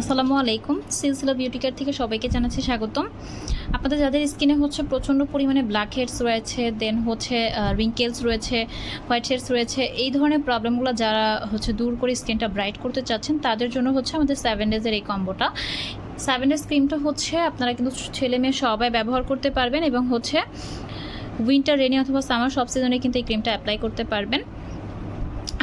আসসালামু আলাইকুম। সিলসিলা beauty care থেকে সবাইকে জানাচ্ছি স্বাগতম। আপনাদের যাদের স্কিনে হচ্ছে প্রচণ্ড পরিমাণে ব্ল্যাক হেডস রয়েছে দেন হচ্ছে রিঙ্কেলস রয়েছে হোয়াইট হেডস রয়েছে, এই ধরনের প্রবলেমগুলো যারা হচ্ছে দূর করে স্কিনটা ব্রাইট করতে চাচ্ছেন, তাদের জন্য হচ্ছে আমাদের সেভেন ডেজের এই কম্বোটা সেভেন ডেজ ক্রিমটা হচ্ছে আপনারা কিন্তু ছেলে মেয়ে সবাই ব্যবহার করতে পারবেন এবং হচ্ছে উইন্টার রেনি অথবা সামার সব সিজনে কিন্তু এই ক্রিমটা অ্যাপ্লাই করতে পারবেন।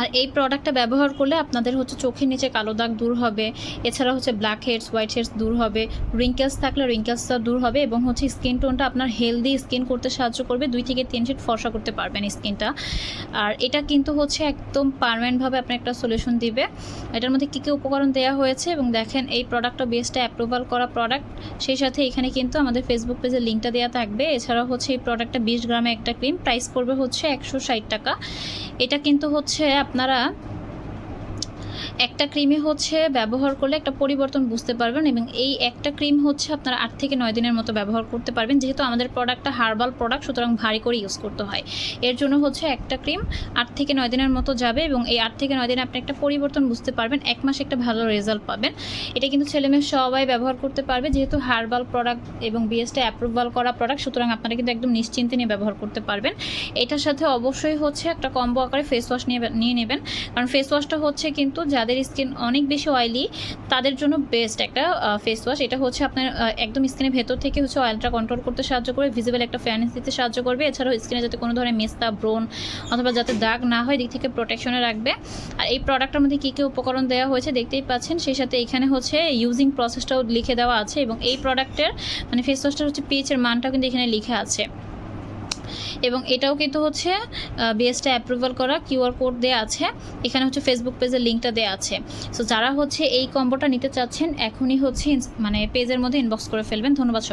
আর এই প্রোডাক্টটা ব্যবহার করলে আপনাদের হচ্ছে চোখের নিচে কালো দাগ দূর হবে, এছাড়া হচ্ছে ব্ল্যাক হেডস হোয়াইট হেডস দূর হবে রিঙ্কেলস থাকলে রিঙ্কেলসটা দূর হবে এবং হচ্ছে স্কিন টোনটা আপনার হেলদি স্কিন করতে সাহায্য করবে, দুই থেকে তিন শেড ফর্সা করতে পারবেন স্কিনটা আর এটা কিন্তু হচ্ছে একদম পারমানেন্টভাবে আপনার একটা সলিউশন দিবে। এটার মধ্যে কী কী উপকরণ দেওয়া হয়েছে এবং দেখেন এই প্রোডাক্টটা বেস্টটা অ্যাপ্রুভাল করা প্রোডাক্ট সেই সাথে এখানে কিন্তু আমাদের ফেসবুক পেজের লিঙ্কটা দেওয়া থাকবে। এছাড়া হচ্ছে এই প্রোডাক্টটা বিশ গ্রামে একটা ক্রিম প্রাইস পড়বে হচ্ছে একশো ষাট টাকা। এটা কিন্তু হচ্ছে আপনারা একটা ক্রিমে হচ্ছে ব্যবহার করলে একটা পরিবর্তন বুঝতে পারবেন এবং এই একটা ক্রিম হচ্ছে আপনারা আট থেকে নয় দিনের মতো ব্যবহার করতে পারবেন। যেহেতু আমাদের প্রোডাক্টটা হার্বাল প্রোডাক্ট সুতরাং ভারী করে ইউজ করতে হয়। এর জন্য হচ্ছে একটা ক্রিম আট থেকে নয় দিনের মতো যাবে এবং এই আট থেকে নয় দিনে আপনি একটা পরিবর্তন বুঝতে পারবেন। এক মাসে একটা ভালো রেজাল্ট পাবেন। এটা কিন্তু ছেলেমেয়ে সবাই ব্যবহার করতে পারবে। যেহেতু হার্বাল প্রোডাক্ট এবং বিএসটা অ্যাপ্রুভাল করা প্রোডাক্ট সুতরাং আপনারা কিন্তু একদম নিশ্চিন্তে নিয়ে ব্যবহার করতে পারবেন। এটার সাথে অবশ্যই হচ্ছে একটা কম্বো আকারে ফেস ওয়াশ নিয়ে নিয়ে নেবেন। কারণ ফেস ওয়াশটা হচ্ছে কিন্তু যাদের স্কিন অনেক বেশি অয়েলি তাদের জন্য বেস্ট একটা ফেস ওয়াশ এটা হচ্ছে আপনার একদম স্কিনের ভেতর থেকে হচ্ছে অয়েলটা কন্ট্রোল করতে সাহায্য করবে ভিজিবল একটা ফ্যানেস দিতে সাহায্য করবে। এছাড়াও স্কিনে যাতে কোনো ধরনের মেস্তা ব্রোন অথবা যাতে দাগ না হয়, দিক থেকে প্রোটেকশনে রাখবে। আর এই প্রোডাক্টের মধ্যে কী কী উপকরণ দেওয়া হয়েছে দেখতেই পাচ্ছেন? সেই সাথে এখানে হচ্ছে ইউজিং প্রসেসটাও লিখে দেওয়া আছে এবং এই প্রোডাক্টের মানে ফেস ওয়াশটার হচ্ছে পিএইচের মানটাও কিন্তু এখানে লিখে আছে। এবং এটাও কিন্তু হচ্ছে বিএসটা অ্যাপ্রুভাল করা কিউআর কোড দেওয়া আছে। এখানে হচ্ছে ফেসবুক পেজের লিঙ্কটা দেওয়া আছে। সো যারা হচ্ছে এই কম্বোটা নিতে চাচ্ছেন, এখনই হচ্ছে মানে পেজের মধ্যে ইনবক্স করে ফেলবেন। ধন্যবাদ।